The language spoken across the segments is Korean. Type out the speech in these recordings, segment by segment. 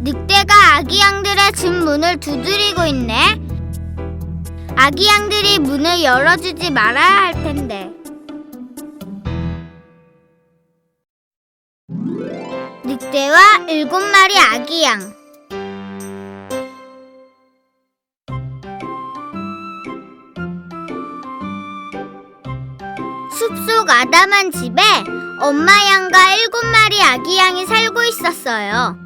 늑대가 아기 양들의 집 문을 두드리고 있네. 아기 양들이 문을 열어주지 말아야 할 텐데. 늑대와 일곱 마리 아기 양. 숲속 아담한 집에 엄마 양과 일곱 마리 아기 양이 살고 있었어요.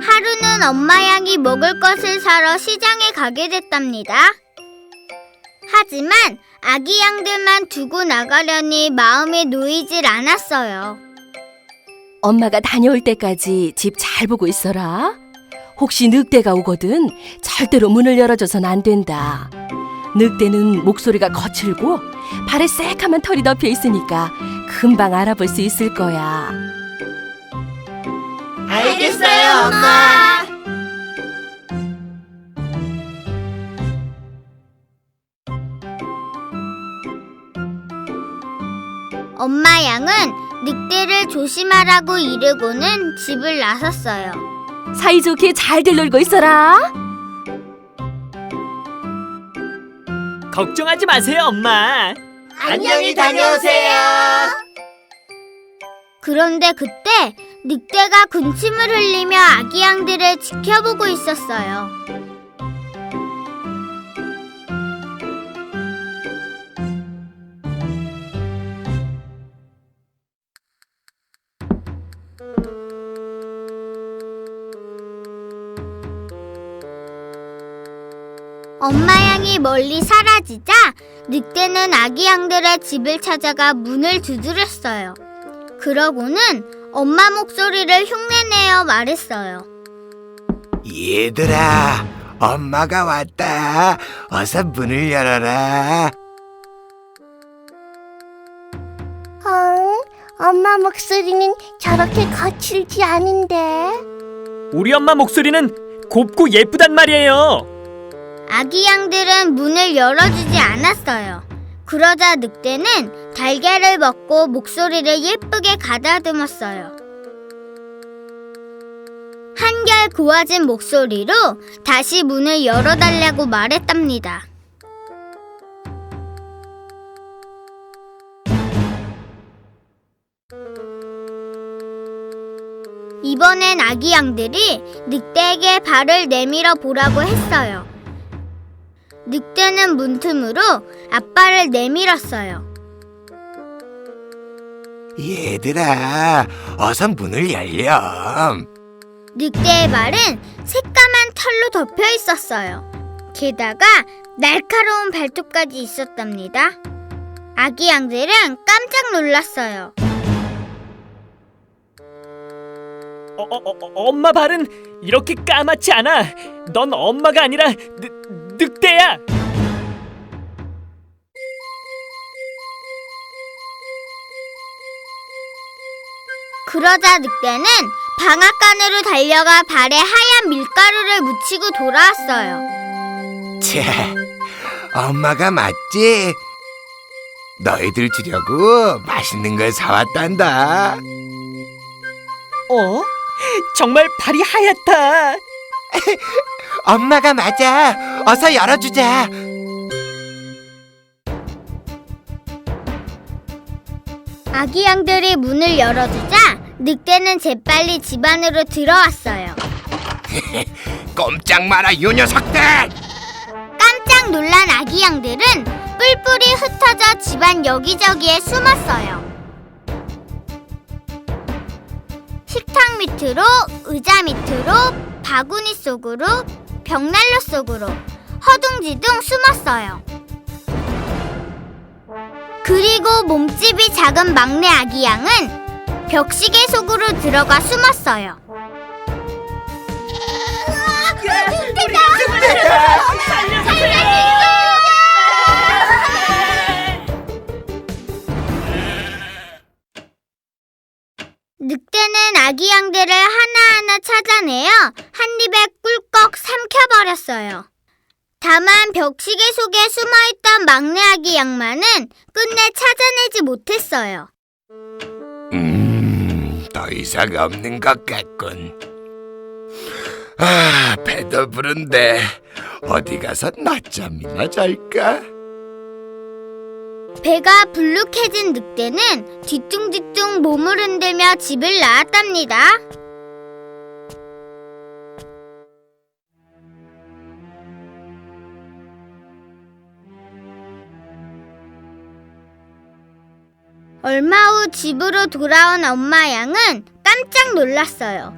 하루는 엄마 양이 먹을 것을 사러 시장에 가게 됐답니다. 하지만 아기 양들만 두고 나가려니 마음이 놓이질 않았어요. 엄마가 다녀올 때까지 집 잘 보고 있어라. 혹시 늑대가 오거든 절대로 문을 열어줘선 안 된다. 늑대는 목소리가 거칠고 발에 새카만 털이 덮여 있으니까 금방 알아볼 수 있을 거야. 알겠어요, 엄마. 엄마 양은 늑대를 조심하라고 이르고는 집을 나섰어요. 사이좋게 잘들 놀고 있어라. 걱정하지 마세요, 엄마. 안녕히 다녀오세요. 그런데 그때 늑대가 군침을 흘리며 아기 양들을 지켜보고 있었어요. 엄마 양이 멀리 사라지자 늑대는 아기 양들의 집을 찾아가 문을 두드렸어요. 그러고는 엄마 목소리를 흉내내어 말했어요. 얘들아, 엄마가 왔다. 어서 문을 열어라. 어, 엄마 목소리는 저렇게 거칠지 않은데. 우리 엄마 목소리는 곱고 예쁘단 말이에요. 아기 양들은 문을 열어주지 않았어요. 그러자 늑대는 달걀을 먹고 목소리를 예쁘게 가다듬었어요. 한결 고와진 목소리로 다시 문을 열어달라고 말했답니다. 이번엔 아기 양들이 늑대에게 발을 내밀어 보라고 했어요. 늑대는 문틈으로 앞발을 내밀었어요. 얘들아, 어서 문을 열렴. 늑대의 발은 새까만 털로 덮여 있었어요. 게다가 날카로운 발톱까지 있었답니다. 아기 양들은 깜짝 놀랐어요. 어, 어, 어, 어, 엄마 발은 이렇게 까맣지 않아. 넌 엄마가 아니라 늑, 늑대야. 그러자 늑대는 방앗간으로 달려가 발에 하얀 밀가루를 묻히고 돌아왔어요. 채, 엄마가 맞지? 너희들 주려고 맛있는 걸 사왔단다. 어? 정말 발이 하얗다. 엄마가 맞아. 어서 열어주자. 아기 양들이 문을 열어주자 늑대는 재빨리 집 안으로 들어왔어요. 꼼짝 마라, 요 녀석들! 깜짝 놀란 아기 양들은 뿔뿔이 흩어져 집안 여기저기에 숨었어요. 식탁 밑으로, 의자 밑으로, 바구니 속으로, 벽난로 속으로 허둥지둥 숨었어요. 그리고 몸집이 작은 막내 아기 양은 벽시계 속으로 들어가 숨었어요. 늑대 는 아기 양들을 하나하나 찾아내어 한 입에 꿀꺽 삼켜버렸어요. 다만 벽시계 속에 숨어있던 막내 아기 양만은 끝내 찾아내지 못했어요. 음, 더 이상 없는 것 같군. 아, 배도 부른데 어디 가서 낮잠이나 잘까? 배가 불룩해진 늑대는 뒤뚱뒤뚱 몸을 흔들며 집을 나왔답니다. 얼마 후 집으로 돌아온 엄마 양은 깜짝 놀랐어요.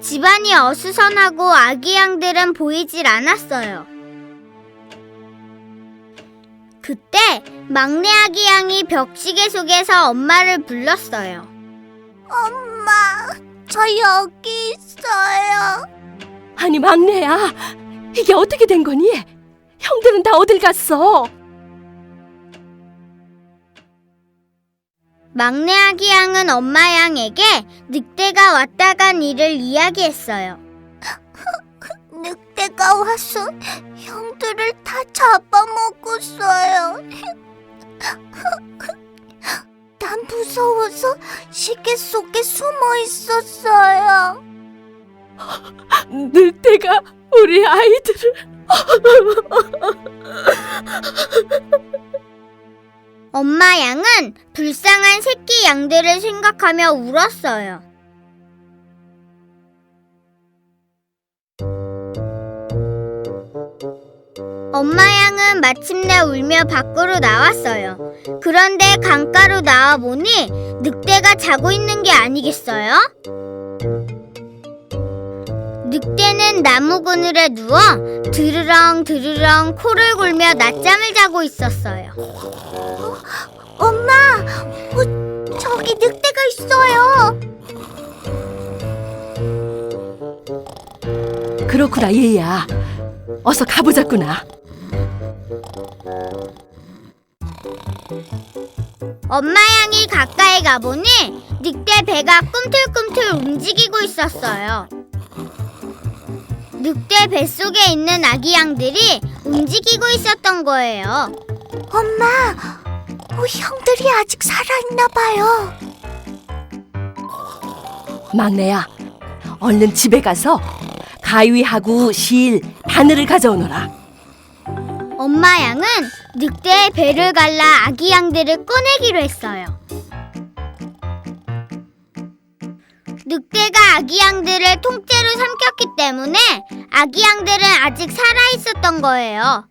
집안이 어수선하고 아기 양들은 보이질 않았어요. 그때 막내 아기 양이 벽시계 속에서 엄마를 불렀어요. 엄마, 저 여기 있어요. 아니 막내야, 이게 어떻게 된 거니? 형들은 다 어딜 갔어? 막내 아기 양은 엄마 양에게 늑대가 왔다 간 일을 이야기했어요. 늑대가 와서 형들을 다 잡아먹었어요. 난 무서워서 시계 속에 숨어 있었어요. 늑대가 우리 아이들을 엄마 양은 불쌍한 새끼 양들을 생각하며 울었어요. 엄마 양은 마침내 울며 밖으로 나왔어요. 그런데 강가로 나와 보니 늑대가 자고 있는 게 아니겠어요? 늑대는 나무 그늘에 누워 드르렁 드르렁 코를 골며 낮잠을 자고 있었어요. 엄마, 어, 저기 늑대가 있어요. 그렇구나 얘야. 어서 가보자꾸나. 엄마 양이 가까이 가보니 늑대 배가 꿈틀꿈틀 움직이고 있었어요. 늑대 뱃속에 있는 아기 양들이 움직이고 있었던 거예요. 엄마, 어, 형들이 아직 살아있나 봐요. 막내야, 얼른 집에 가서 가위하고 실, 바늘을 가져오너라. 엄마 양은 늑대의 배를 갈라 아기 양들을 꺼내기로 했어요. 늑대가 아기 양들을 통째로 삼켰기 때문에 아기 양들은 아직 살아 있었던 거예요.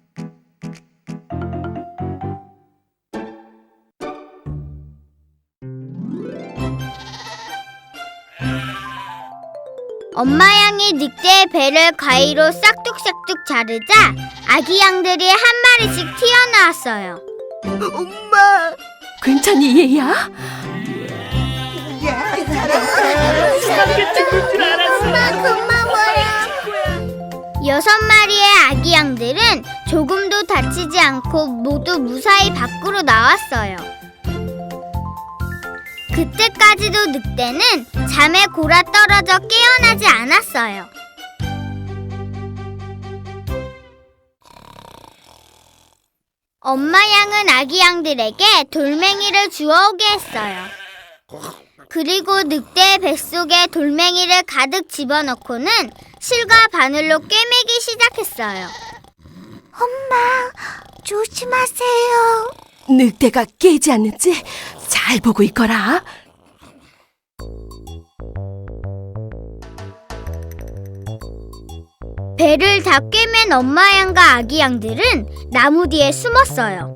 엄마 양이 늑대의 배를 가위로 싹둑싹둑 자르자 아기 양들이 한 마리씩 튀어나왔어요. 엄마! 괜찮니 얘야? 이렇게 죽을 줄 알았어. 고마워요. 여섯 마리의 아기 양들은 조금도 다치지 않고 모두 무사히 밖으로 나왔어요. 그때까지도 늑대는 잠에 골아 떨어져 깨어나지 않았어요. 엄마 양은 아기 양들에게 돌멩이를 주워오게 했어요. 그리고 늑대의 뱃속에 돌멩이를 가득 집어넣고는 실과 바늘로 꿰매기 시작했어요. 엄마, 조심하세요. 늑대가 깨지 않는지 잘 보고 있거라. 배를 다 꿰맨 엄마 양과 아기 양들은 나무 뒤에 숨었어요.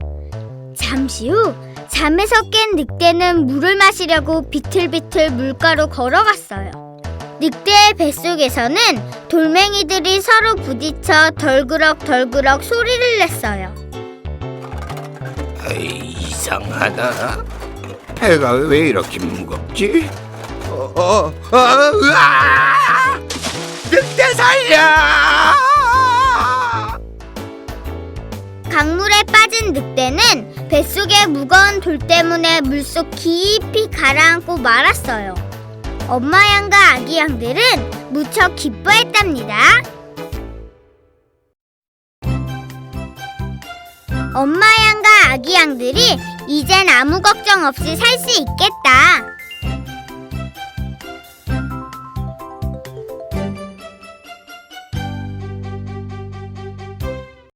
잠시 후 잠에서 깬 늑대는 물을 마시려고 비틀비틀 물가로 걸어갔어요. 늑대의 뱃속에서는 돌멩이들이 서로 부딪혀 덜그럭덜그럭 소리를 냈어요. 에이, 이상하다. 해가 왜 이렇게 무겁지? 어, 어, 어, 어 늑대 살려! 강물에 빠진 늑대는 뱃속의 무거운 돌 때문에 물속 깊이 가라앉고 말았어요. 엄마 양과 아기 양들은 무척 기뻐했답니다. 엄마 양과 아기 양들이 이젠 아무 걱정 없이 살 수 있겠다.